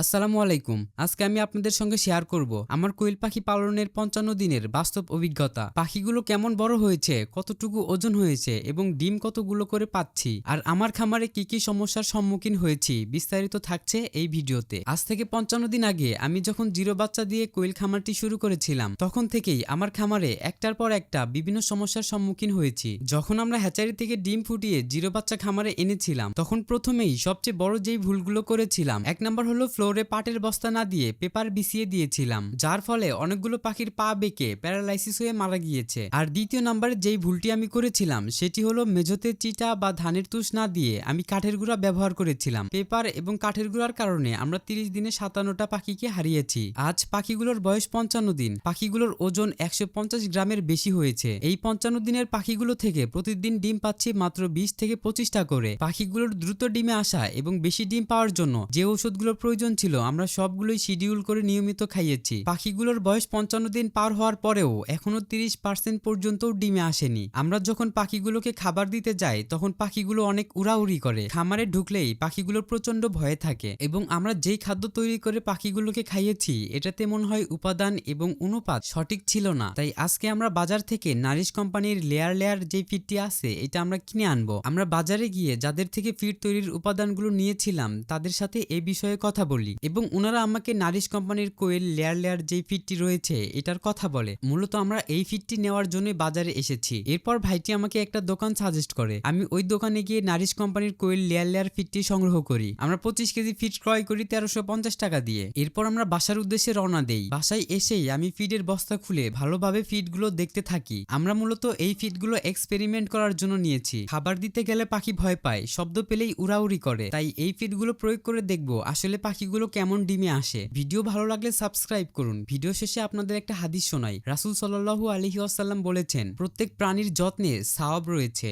আসসালামু আলাইকুম। আজকে আমি আপনাদের সঙ্গে শেয়ার করব আমার কোয়েল পাখি পালনের পঞ্চান্ন দিনের বাস্তব অভিজ্ঞতা। পাখিগুলো কেমন বড় হয়েছে, কতটুকু ওজন হয়েছে এবং ডিম কতগুলো করে পাচ্ছি, আর আমার খামারে কি কি সমস্যার সম্মুখীন হয়েছি বিস্তারিত থাকছে এই ভিডিওতে। আজ থেকে পঞ্চান্ন দিন আগে আমি যখন জিরো বাচ্চা দিয়ে কোয়েল খামারটি শুরু করেছিলাম, তখন থেকেই আমার খামারে একটার পর একটা বিভিন্ন সমস্যার সম্মুখীন হয়েছি। যখন আমরা হ্যাচারি থেকে ডিম ফুটিয়ে জিরো বাচ্চা খামারে এনেছিলাম, তখন প্রথমেই সবচেয়ে বড় যেই ভুলগুলো করেছিলাম, এক নম্বর হলো ফ্লোরে পাটের বস্তা না দিয়ে পেপার বিছিয়ে দিয়েছিলাম, যার ফলে অনেকগুলো পাখির পা বেঁকে প্যারালাইসিস হয়ে মারা গিয়েছে। আর দ্বিতীয় নম্বরে যেই ভুলটি আমি করেছিলাম, সেটি হলো মেঝোতে চিটা বা ধানের তুষ না দিয়ে আমি কাঠের গুঁড়া ব্যবহার করেছিলাম। পেপার এবং কাঠের গুঁড়ার কারণে আমরা তিরিশ দিনে সাতান্নটা পাখিকে হারিয়েছি। আজ পাখিগুলোর বয়স পঞ্চান্ন দিন, পাখিগুলোর ওজন একশো পঞ্চাশ গ্রামের বেশি হয়েছে। এই পঞ্চান্ন দিনের পাখিগুলো থেকে প্রতিদিন ডিম পাচ্ছি মাত্র বিশ থেকে পঁচিশটা করে। পাখিগুলোর দ্রুত ডিমে আসা এবং বেশি ডিম পাওয়ার জন্য যে ওষুধগুলোর প্রয়োজন ছিল। আমরা সবগুলোই শিডিউল করে নিয়মিত খাইয়েছি। পাখিগুলোর বয়স পঞ্চান্ন দিন পার হওয়ার পরেও এখনও তিরিশ পার্সেন্ট পর্যন্ত ডিমে আসেনি। আমরা যখন পাখিগুলোকে খাবার দিতে যাই, তখন পাখিগুলো অনেক উড়াউড়ি করে। খামারে ঢুকলেই পাখিগুলোর প্রচণ্ড ভয়ে থাকে এবং আমরা যেই খাদ্য তৈরি করে পাখিগুলোকে খাইয়েছি, এটাতে মনে হয় উপাদান এবং অনুপাত সঠিক ছিল না। তাই আজকে আমরা বাজার থেকে নারিশ কোম্পানির লেয়ার লেয়ার যে ফিডটি আছে, এটা আমরা কিনে আনব। আমরা বাজারে গিয়ে যাদের থেকে ফিড তৈরির উপাদানগুলো নিয়েছিলাম, তাদের সাথে এই বিষয়ে কথা বলি। এবং ওনারা আমাকে নারিশ কোম্পানির কোয়েল, লেয়ার লেয়ার যেই ফিডটি রয়েছে এটার কথা বলে। মূলত আমরা এই ফিডটি নেওয়ার জন্যই বাজারে এসেছি। এরপর ভাইটি আমাকে একটা দোকান সাজেস্ট করে। আমি ওই দোকানে গিয়ে নারিশ কোম্পানির কোয়েল, লেয়ার লেয়ার ফিডটি সংগ্রহ করি। আমরা পঁচিশ কেজি ফিড ক্রয় করি তেরোশো পঞ্চাশ টাকা দিয়ে। এরপর আমরা বাসার উদ্দেশ্যে রওনা দেই। বাসায় এসেই আমি ফিডের বস্তা খুলে ভালোভাবে ফিডগুলো দেখতে থাকি। আমরা মূলত এই ফিডগুলো এক্সপেরিমেন্ট করার জন্য নিয়েছি। খাবার দিতে গেলে পাখি ভয় পায়, শব্দ পেলেই উড়াউড়ি করে। তাই এই ফিডগুলো প্রয়োগ করে দেখব আসলে পাখিগুলো কেমন ডিমে আসে? ভিডিও ভালো লাগলে সাবস্ক্রাইব করুন। ভিডিও শেষে আপনাদের একটা হাদিস শোনাই। রাসুল সাল্লাহু আলহি আসাল্লাম বলেছেন, প্রত্যেক প্রাণীর যত্নে সাওয়াব রয়েছে।